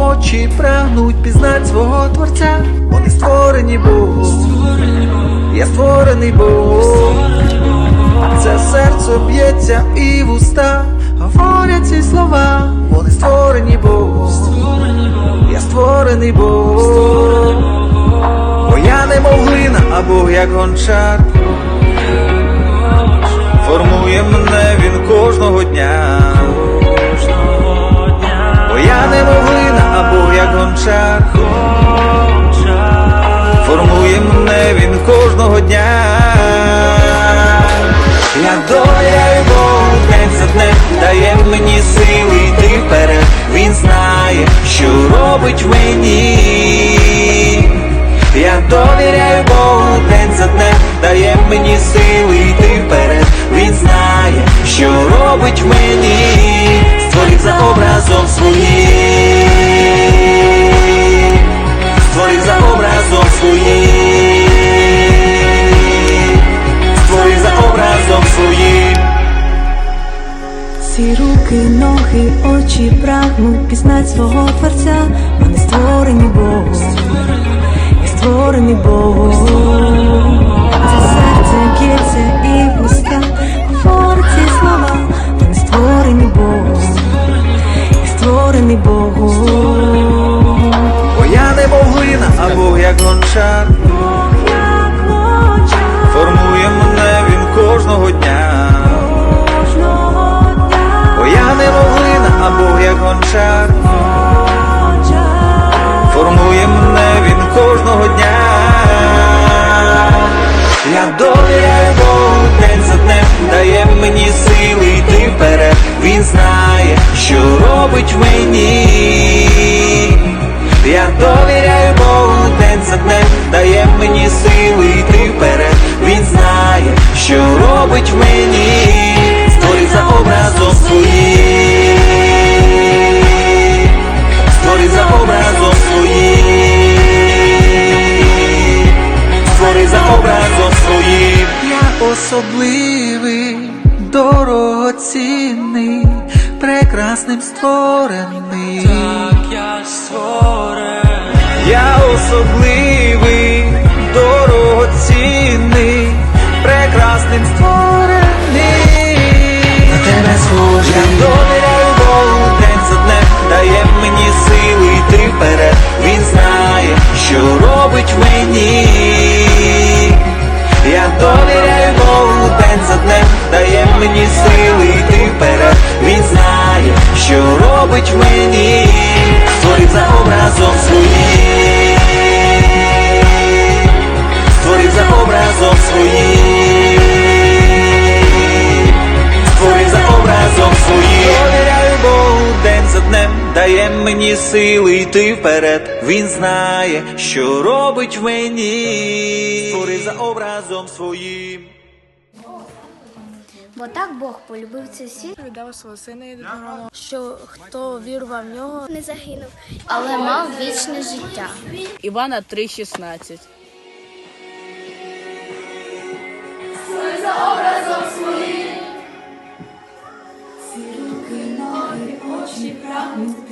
очі прагнуть пізнать свого творця. Вони створені Богом, я створений Богом. Це серце б'ється і вуста говорять ці слова. Вони створені Богом, я створений Богом. Бо я не глина, а Бог як гончар. Формує мене він кожного дня. Довіряю Богу день за днем, дає мені сили йти вперед. Він знає, що робить в мені, створив за образом своїм, створив за образом своїм, створив за образом своїм. Ці руки, ноги, очі прагнуть пізнать свого творця. Вони створені Богом, створений Богом. Це серце б'ється і вуста говорить ці слова. Вони створені Богом, створений Богом. Бо я не глина, а Бог як гончар. Бог як ноча Формує мене він кожного дня. Що робить мені. Я довіряю Богу день за днем, дає мені сили йти вперед. Він знає, що робить мені, створив за образом своїм, створив за образом своїм, створив за образом своїм. Я особливий, дорогоцінний, прекрасним створений. Так я створений. Я особливий, дорогоцінний, прекрасним створений. На тебе схожий. Я довіряю Богу день за днем, дає мені сили йти вперед. Він знає, що робить мені. Я довіряю Богу день за днем, дає мені сили робить в мені, створив за образом своїм, створив за образом своїм, створив за образом своїм. Довіряю Богу день за днем, дає мені сили йти вперед. Він знає, що робить в мені, створив за образом своїм. Бо так Бог полюбив цей світ, віддав свого сина єдиного, що хто вірував в нього, не загинув, але мав вічне життя. Івана 3,16. Ці руки, ноги, очі прагнуть.